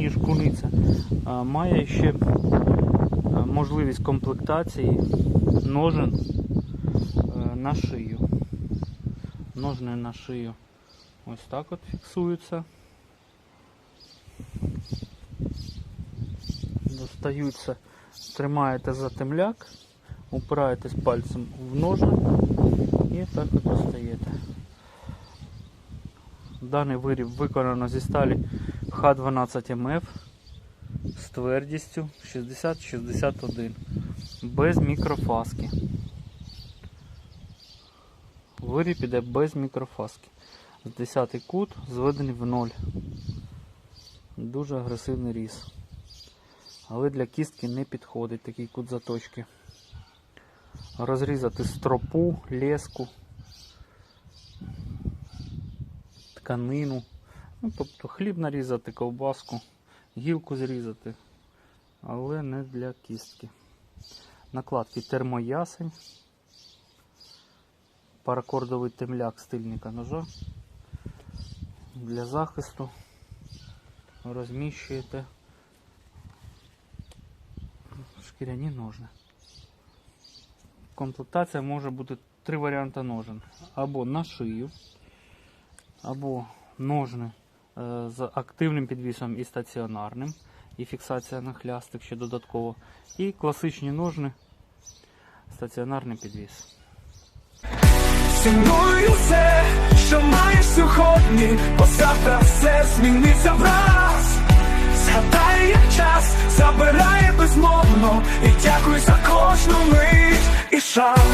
ніж куниця, має ще е, можливість комплектації ножен е, на шию. Ножни на шию. Ось так от фіксуються. Достаються, тримаєте за темляк, упираєтесь пальцем в ножни і так от достаєте. Даний виріб виконано зі сталі Х12МФ з твердістю 60-61 без мікрофаски. Виріб іде без мікрофаски. З 10 кут зведений в ноль. Дуже агресивний різ. Але для кістки не підходить такий кут заточки. Розрізати стропу, леску, тканину. Ну, тобто хліб нарізати, ковбаску, гілку зрізати, але не для кістки. Накладки термоясень, паракордовий темляк стильника ножа. Для захисту розміщуєте шкіряні ножни. Комплектація може бути три варіанти ножен. Або на шию, або ножни з активним підвісом і стаціонарним, і фіксація на хлястик ще додатково. І класичні ножни, стаціонарний підвіс. Цінуй усе, що маєш сьогодні, бо завтра все зміниться враз. Згадай, як час забирає безмовно, і дякуй за кожну мить і шанс.